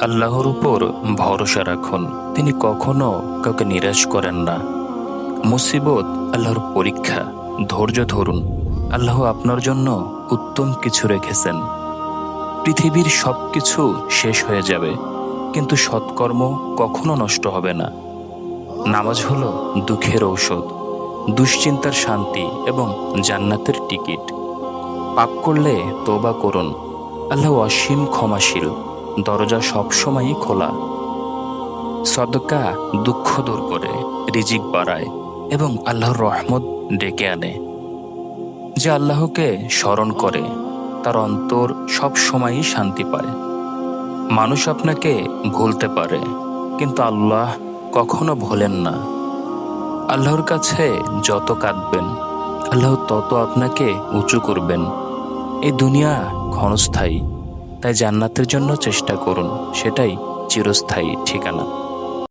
আল্লাহর উপর ভরসা রাখুন। তিনি কখনো কাউকে নিরাশ করেন না। মুসিবত আল্লাহর পরীক্ষা, ধৈর্য ধরুন। আল্লাহ আপনার জন্য উত্তম কিছু রেখেছেন। পৃথিবীর সব কিছু শেষ হয়ে যাবে, কিন্তু সৎকর্ম কখনো নষ্ট হবে না। নামাজ হলো দুঃখের ঔষধ, দুশ্চিন্তার শান্তি এবং জান্নাতের টিকিট। পাপ করলে তোবা করুন। আল্লাহ অসীম ক্ষমাশীল। দরজা সবসময়ই খোলা। সদকা দুঃখ দূর করে, রিজিক বাড়ায় এবং আল্লাহর রহমত ডেকে আনে। যে আল্লাহকে স্মরণ করে, তার অন্তর সব সময়ই শান্তি পায়। মানুষ আপনাকে ভুলতে পারে, কিন্তু আল্লাহ কখনো ভোলেন না। আল্লাহর কাছে যত কাঁদবেন, আল্লাহ তত আপনাকে উঁচু করবেন। এই দুনিয়া ক্ষণস্থায়ী। তাই জান্নাতের জন্য চেষ্টা করুন সেটাই চিরস্থায়ী ঠিকানা।